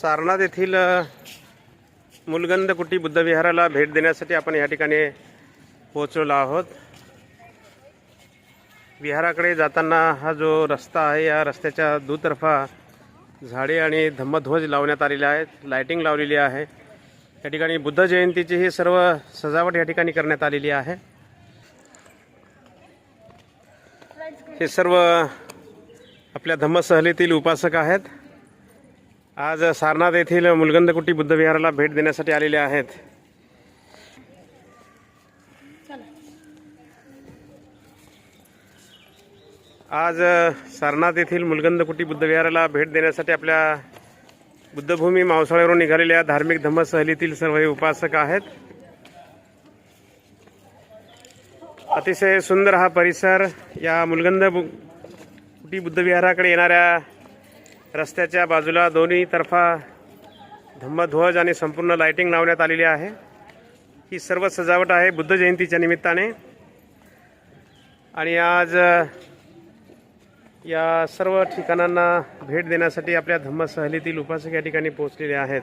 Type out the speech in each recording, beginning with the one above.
सारनाथ येथील अ, मुलगंध कुटी बुद्ध विहाराला भेट देण्यासाठी आपण या ठिकाणी पोहोचलेलो आहोत. विहाराकडे जाताना हा जो रस्ता आहे या रस्त्याच्या दुतर्फा झाडे आणि धम्मध्वज लावण्यात आलेले आहेत लाइटिंग लावलेली आहे. या ठिकाणी बुद्ध जयंतीची ही सर्व सजावट या ठिकाणी करण्यात आलेली आहे. हे सर्व आपल्या धम्मसहलीतील उपासक आहेत. आज सारनाथ येथील मुलगंधकुटी बुद्धविहाराला भेट देण्यासाठी आलेले आहेत. आज सारनाथ येथील मुलगंधकुटी बुद्धविहाराला भेट देण्यासाठी आपल्या बुद्धभूमी मावसाळ्यावरून निघालेल्या धार्मिक धम्मसहलीतील सर्व हे उपासक आहेत. अतिशय सुंदर हा परिसर या मुलगंध कुटी बुद्धविहाराकडे येणाऱ्या रस्त्याच्या बाजूला दोन्ही तर्फा धम्मध्वज आणि संपूर्ण लाइटिंग लावण्यात आलेली आहे. ही सर्व सजावट आहे बुद्ध जयंतीच्या निमित्ताने. आणि आज या सर्व ठिकाणांना भेट देण्यासाठी आपल्या धम्मसहलीतील उपासक या ठिकाणी पोहोचलेले आहेत.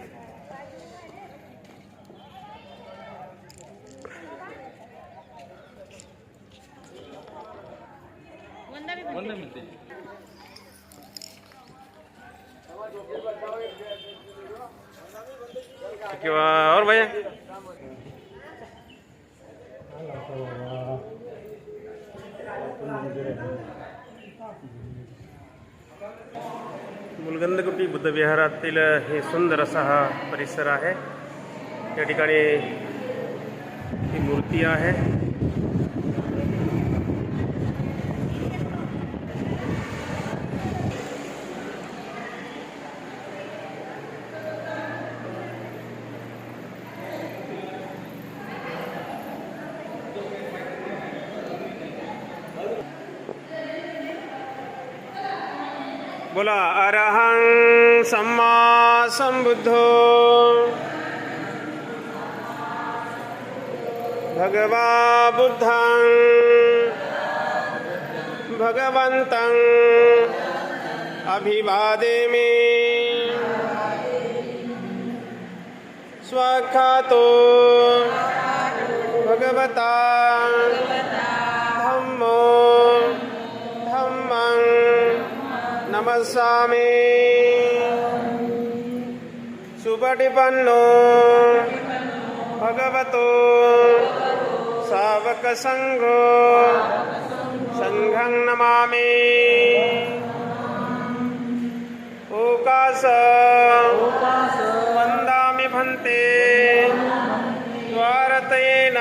किंवा और भैया? मुलगंधकुटी बुद्ध विहारातील हे सुंदर असा हा परिसर आहे. या ठिकाणी ही बोला अरहं सम्मा संबुद्धो भगवा बुद्धं भगवन्तं अभिवादेमि। स्वखातो भगवता नमस्सामि। सुपटिपन्नो भगवतो। सावकसङ्घो सङ्घं नमामि। ओकास। वन्दामि भन्ते। द्वारतेन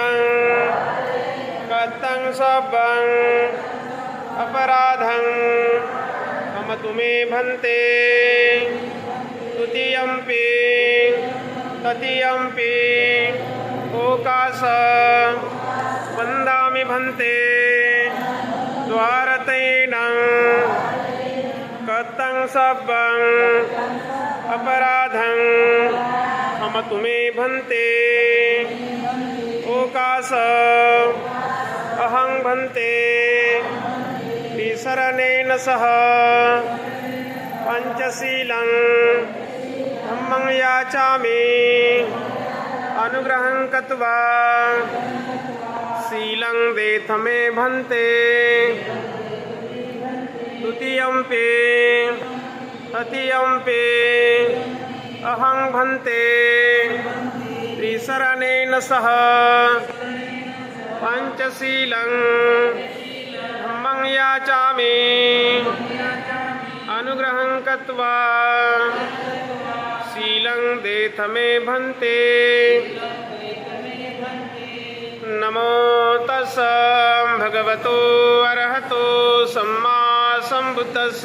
कथं सबं अपराधं। मम तुमे भन्ते। तृतीयम्पि तृतीयम्पि ओकाश वन्दामि भन्ते। द्वारतेन कथं सबं अपराधं, मम तुमे भन्ते। ओकाश अहं भन्ते। विसरणेन सह पञ्चशीलं धम्मं याचामि अनुग्रहं कृत्वा शीलं देथ मे भन्ते। द्वितीयम्पि तृतीयम्पि अहं भन्ते। त्रिशरणेन सह पञ्चशीलं धम्मं याचामि। अनुग्रहं कृत्वा शीलं देथ मे भन्ते। नमो तस् भगवतो अरहतो सम्मा सम्बुद्धस्स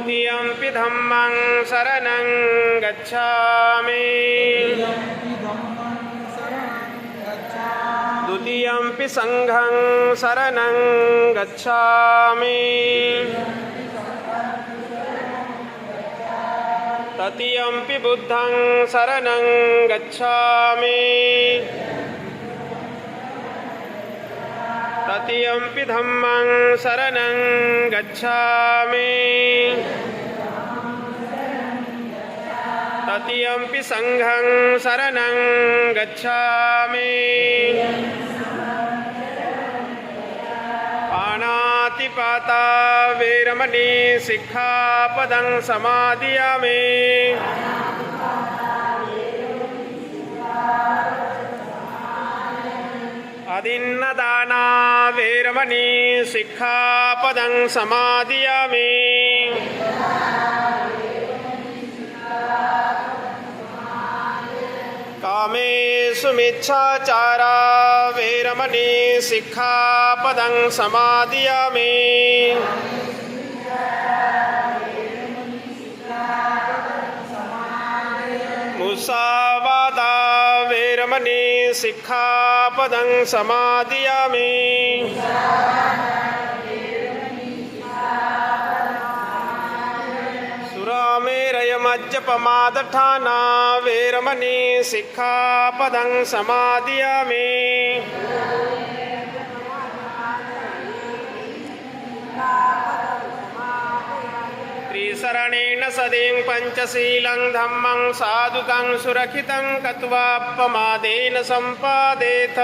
द्वितीयम्पि धम्मं शरणं गच्छामि। शरणं गच्छामि। बुद्धं शरणं गच्छामि। धम्मं शरणं गच्छामि। तृतीयम्पि सङ्घं शरणं गच्छामि। पाणातिपाता वीरमणि सिक्खापदं समादियामि। अदिन्नदाना वीरमणि सिक्खापदं समादियामि। कामेषु मिच्छाचारा वीरमणि सिक्खापदं समादियामि मुसावादा वीरमणि सिक्खापदं समादियामि सुरामेरयमज्जपमादठाना वीरमणि सिक्खापदं समादियामि त्रिशरणेन सदीं पञ्चशीलं धम्मं साधुकं सुरक्षितं कत्वापमादेन सम्पादेथ